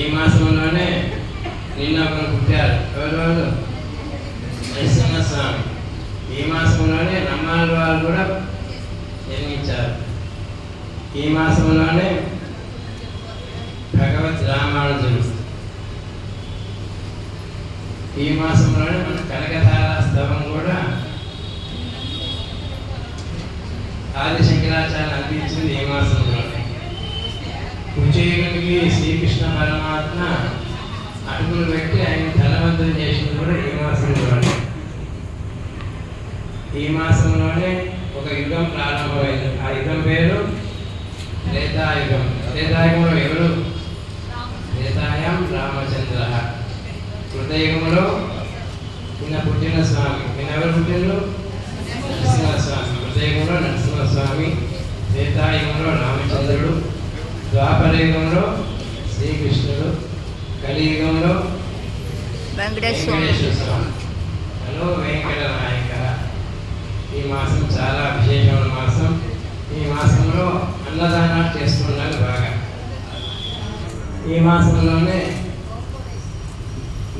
ఈ మాసంలోనే నిన్న ఒకరు పుట్టారు. ఎవరు వాళ్ళు? నరసింహస్వామి ఈ మాసంలోనే నమ్మాల వాళ్ళు కూడా జన్మించారు. ఈ మాసంలోనే భగవత్ రామానుజులు ఈ మాసంలోనే మన కనకధార స్తవం కూడా ఆది శంకరాచార్య అందించింది ఈ మాసం కుచేయునికి శ్రీకృష్ణ పరమాత్మ అడుగులు పెట్టి ఆయన ధనవంతులు చేసింది కూడా ఈ మాసంలోనే ఈ మాసంలోనే ఒక యుగం ప్రారంభమైంది. ఆ యుగం పేరు త్రేతాయుగం. త్రేతాయుగంలో ఎవరు? త్రేతాయం రామచంద్ర. కృతయుగంలో నిన్న పుట్టిన స్వామి. నిన్న ఎవరు పుట్టినరు నరసింహస్వామి. హృదయంలో నరసింహస్వామి. త్రేతాయుగంలో రామచంద్రుడు. ద్వాపరయుగంలో శ్రీకృష్ణుడు కలియుగంలో వెంకటేశ్వర హలో వెంకట నాయక. ఈ మాసం చాలా విశేషమైన మాసం. ఈ మాసంలో అన్నదానాలు చేస్తున్నారు బాగా. ఈ మాసంలోనే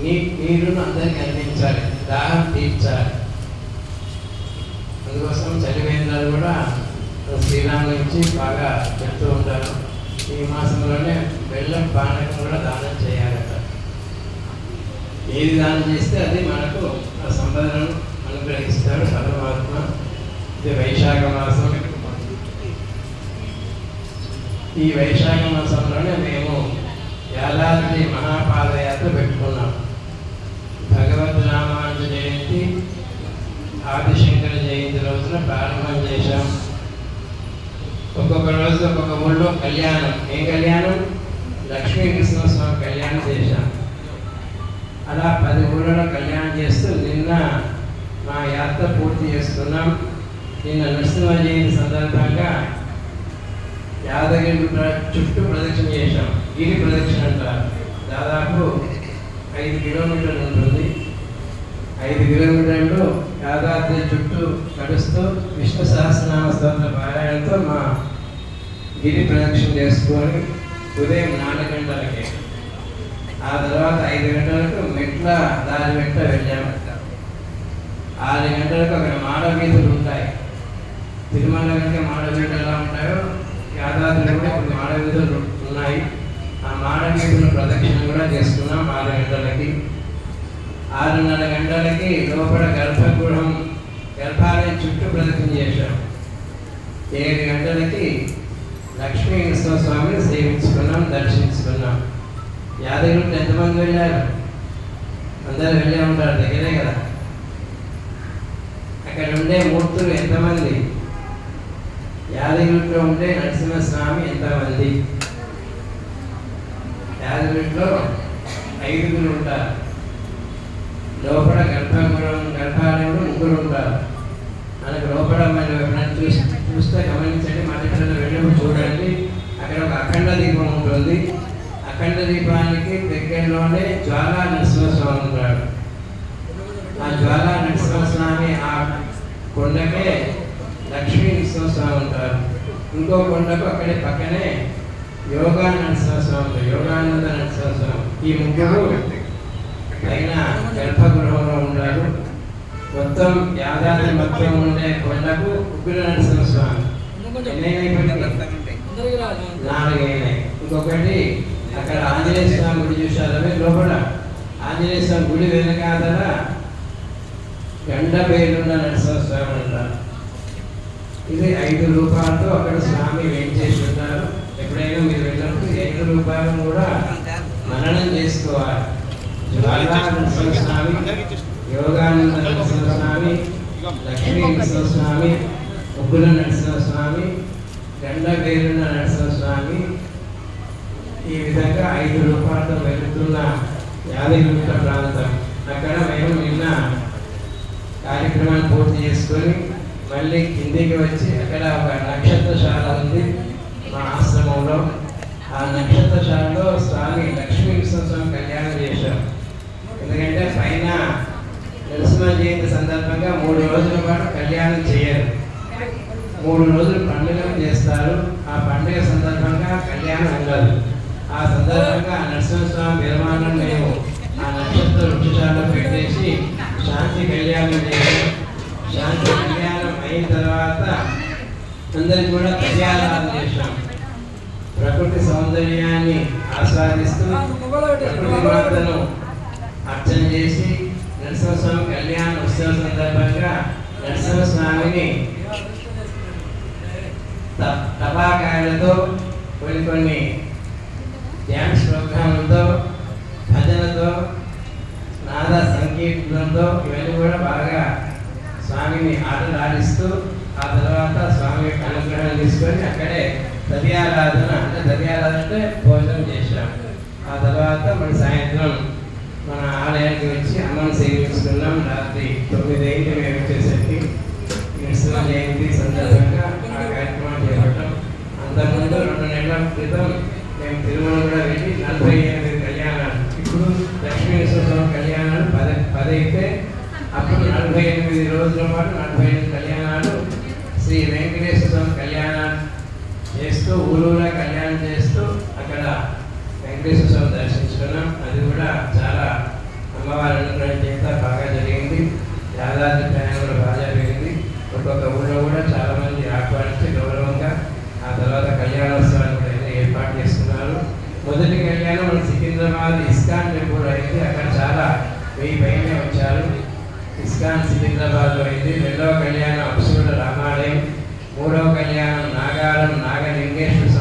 నీ నీరును అందరికీ అందించాలి దాహం తీర్చాలి. అందుకోసం చలివేంద్రాలు కూడా శ్రీరామ్ నుంచి బాగా చెప్తూ ఉంటారు. ఈ మాసంలోనే బెల్లం పానకం కూడా దానం చేయాలట. ఏది దానం చేస్తే అది మనకు ఆ సంపదను అనుగ్రహిస్తాడు పరమాత్మ. ఇది వైశాఖ మాసం. ఈ వైశాఖ మాసంలోనే మేము యాదాద్రి మహాపాదయాత్ర పెట్టుకున్నాం. భగవద్ రామానుజ జయంతి ఆదిశంకర జయంతి రోజున ప్రారంభం చేశాం. ఒక్కొక్క రోజు ఒక్కొక్క ఊళ్ళో కళ్యాణం. ఏం కళ్యాణం? లక్ష్మీ స్వామి కళ్యాణం చేశాం. అలా పది ఊళ్ళలో కళ్యాణం చేస్తూ నిన్న మా యాత్ర పూర్తి చేస్తున్నాం. నిన్న నరసింహ జయంతి సందర్భంగా యాదగిరి చుట్టూ ప్రదక్షిణ చేశాం. గిరి ప్రదక్షిణ అంటారు. దాదాపు ఐదు కిలోమీటర్లు ఉంటుంది. ఐదు కిలోమీటర్లు యాదాద్రి చుట్టూ నడుస్తూ విష్ణు సహస్రనామ స్తోత్ర పారాయణతో మా గిరి ప్రదక్షిణ చేసుకొని ఉదయం నాలుగు గంటలకి. ఆ తర్వాత ఐదు గంటలకు మెట్ల దారి మెట్ల వెళ్ళామంట. ఆరు గంటలకు అక్కడ మాడవీధులు ఉంటాయి. తిరుమల కంటే మాడవీధులు ఎలా ఉంటాయో యాదాద్రిలో కూడా కొన్ని మాడవీధులు ఉన్నాయి. ఆ మాడవీధుల ప్రదక్షిణ కూడా చేసుకున్నాం ఆరు గంటలకి. ఆరున్నర గంటలకి లోపల గర్భగృహం గర్భాలయం చుట్టూ ప్రదక్షిణ చేశాం ఏడు గంటలకి లక్ష్మీ నరసింహస్వామిని సేవించుకున్నాం దర్శించుకున్నాం. యాదగిరి ఎంతమంది వెళ్ళారు? అందరు వెళ్ళే ఉంటారు దగ్గరే కదా. అక్కడ ఉండే మూర్తులు ఎంతమంది? యాదగిరిలో ఉండే నరసింహస్వామి ఎంతమంది? యాదగిరిలో ఐదుగురు ఉంటారు. లోపల గర్భగురం గర్భాలయంలో ముగ్గురు ఉంటారు. మనకు లోపల మనం ఎప్పుడైనా చూసి చూస్తే గమనించండి మన వెళ్ళినప్పుడు చూడండి. అక్కడ ఒక అఖండ దీపం ఉంటుంది. అఖండ దీపానికి దగ్గరలోనే జ్వాలా నరసింహస్వామి ఉంటాడు. ఆ జ్వాలా నరసింహస్వామి ఆ కొండకే లక్ష్మీ నరసింహస్వామి ఉంటారు. ఇంకో కొండకు అక్కడే పక్కనే యోగా నరసింహస్వామి ఉంటారు. యోగానంద నరసింహస్వామి. ఈ ముగ్గురు పైన గర్భగృహంలో ఉన్నారు మొత్తం యాదాద్రి మొత్తం ఉండే కొండకు నరసింహస్వామి ఎన్నైనాయి నాలుగైనాయి. ఇంకొకటి అక్కడ ఆంజనేయ స్వామి గుడి చూశారు అవి లోపల. ఆంజనేయ స్వామి గుడి వెనకాదల గండ పేరున్న నరసింహస్వామి అంటారు ఇది ఐదు రూపాయలతో అక్కడ స్వామి వేయించేసి ఉంటారు. ఎప్పుడైనా మీరు వెళ్ళినప్పుడు ఐదు రూపాయలను కూడా మననం చేసుకోవాలి. యోగానంద నరసింహస్వామి లక్ష్మీ నరసింహస్వామి ఉగ్గుల నరసింహస్వామి గండ పేరున్న నరసింహస్వామి ఈ విధంగా ఐదు రూపాయలతో వెళుతున్న యాదగిరిగుట్ట ప్రాంతం. అక్కడ మేము నిన్న కార్యక్రమాన్ని పూర్తి చేసుకొని మళ్ళీ కిందికి వచ్చి అక్కడ ఒక నక్షత్రశాల ఉంది. మా ఆశ్రమంలో. ఆ నక్షత్రశాలలో స్వామి లక్ష్మీ నరసింహస్వామి కళ్యాణం చేశాం ఎందుకంటే పైన కృష్ణ జయంతి సందర్భంగా మూడు రోజుల పాటు కళ్యాణం చేయరు. మూడు రోజులు పండుగ చేస్తారు. ఆ పండుగ సందర్భంగా కళ్యాణం ఉండదు. ఆ సందర్భంగా నరసింహస్వామి నిర్మాణం మేము ఆ నక్షత్ర వృక్షశాలలో పెట్టేసి శాంతి కళ్యాణం చేయాలి. శాంతి కళ్యాణం అయిన తర్వాత అందరికి కూడా కళ్యాణాలు చేశాం ప్రకృతి సౌందర్యాన్ని ఆస్వాదిస్తూ ప్రకృతి మాతను అర్చన చేసి నరసింహస్వామి కళ్యాణ ఉత్సవ సందర్భంగా నరసింహస్వామిని త- టపాకాయలతో కొన్ని కొన్ని డ్యాన్స్ ప్రోగ్రాంలతో భజనతో నాద సంకీర్తనంతో ఇవన్నీ కూడా బాగా స్వామిని ఆటలు ఆడిస్తూ ఆ తర్వాత స్వామి యొక్క అనుగ్రహం తీసుకొని అక్కడే దర్యారాధన అంటే దర్యారాధన అంటే భోజనం చేశాం. ఆ తర్వాత మన సాయంత్రం మన ఆలయానికి వచ్చి అమ్మను సేవించుకున్నాం. రాత్రి తొమ్మిది అయింది మేము వచ్చేసరికి. నరసింహ జయంతి సందర్భంగా ఆ కార్యక్రమం చేపట్టాం. అంతకుముందు రెండు నెలల క్రితం మేము తిరుమల కూడా వెళ్ళి నలభై ఎనిమిది కళ్యాణాలు. ఇప్పుడు లక్ష్మీ నరసింహస్వామి కళ్యాణాలు పద పదైతే అప్పుడు నలభై ఎనిమిది రోజుల పాటు నలభై ఎనిమిది కళ్యాణాలు శ్రీ వెంకటేశ్వర స్వామి కళ్యాణాలు చేస్తూ ఊరూరా కళ్యాణం చేస్తూ అక్కడ వెంకటేశ్వర స్వామి దర్శించుకున్నాం. అది కూడా చాలా అమ్మవారి అనుగ్రహం చేత బాగా జరిగింది. యాదాద్రి ప్రయాణం కూడా బాగా జరిగింది. ఒక్కొక్క ఊళ్ళో కూడా చాలామంది ఆహ్వానించి గౌరవంగా ఆ తర్వాత కళ్యాణోత్సవాన్ని కూడా ఏర్పాటు చేస్తున్నారు మొదటి కళ్యాణం మన సికింద్రాబాద్ ఇస్కాన్ టెంపుల్ అయింది. అక్కడ చాలా వెయ్యి పైనే వచ్చారు. ఇస్కాన్ సికింద్రాబాద్లో అయింది. రెండవ కళ్యాణం అప్సూడ రామాలయం. మూడవ కళ్యాణం నాగారం నాగలింగేశ్వర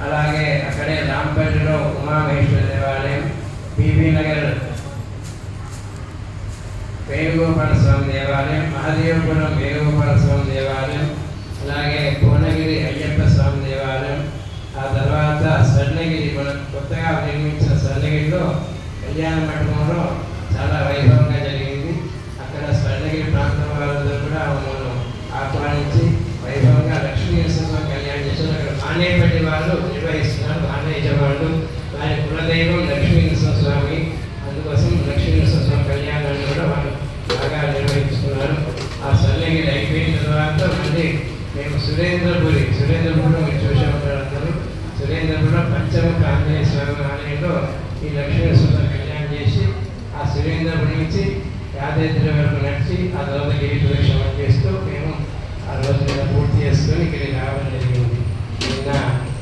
అలాగే అక్కడే రాంపల్లిలో ఉమామహేశ్వర దేవాలయం బీబీ నగర్ వేణుగోపాల స్వామి దేవాలయం మహాదేవపురం వేణుగోపాల స్వామి దేవాలయం అలాగే భువనగిరి అయ్యప్ప స్వామి దేవాలయం. ఆ తర్వాత స్వర్ణగిరి మనం కొత్తగా నిర్మించిన స్వర్ణగిరిలో కళ్యాణ మండపంలో చాలా వైభవం జరిగింది అక్కడ స్వర్ణగిరి ప్రాంతం వాళ్ళందరూ కూడా మనం ఆహ్వానించి వైభవంగా లక్ష్మీ నరసింహ కళ్యాణం ఆనేపల్లి వాళ్ళు నిర్వహిస్తున్నారు. ఆనేజ వాళ్ళు వారి కులదైవం లక్ష్మీ స్వామి. అందుకోసం లక్ష్మీ నరసింహ స్వామి కళ్యాణాన్ని కూడా వాళ్ళు బాగా నిర్వహిస్తున్నారు. ఆ స్వర్ణగిరి అయిపోయిన తర్వాత మళ్ళీ మేము సురేంద్రపురి సురేంద్రపురం మీరు చూసే ఉంటారు అందరూ. సురేంద్రపురం పంచముఖ ఆంజనేయ స్వామి ఆలయంలో ఈ లక్ష్మీ కళ్యాణం చేసి ఆ సురేంద్రపురి నుంచి యాదాద్రి వరకు నడిచి ఆ తర్వాత గిరి ప్రదక్షిణ చేస్తూ మేము ఆ రోజు మీద పూర్తి చేసుకొని ఇక్కడికి రావడం జరిగింది నిన్న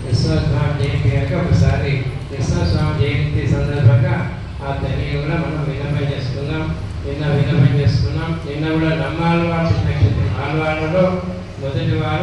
విశ్వస్వామి జయంతి కనుక ఒకసారి విశ్వస్వామి జయంతి సందర్భంగా ఆ తల్లి కూడా మనం విన్నపం చేసుకున్నాం నిన్న విన్నపం చేసుకున్నాం నిన్న కూడా నమ్మాలవాడు నక్షత్రం ఆలవాడలో మొదటి వారు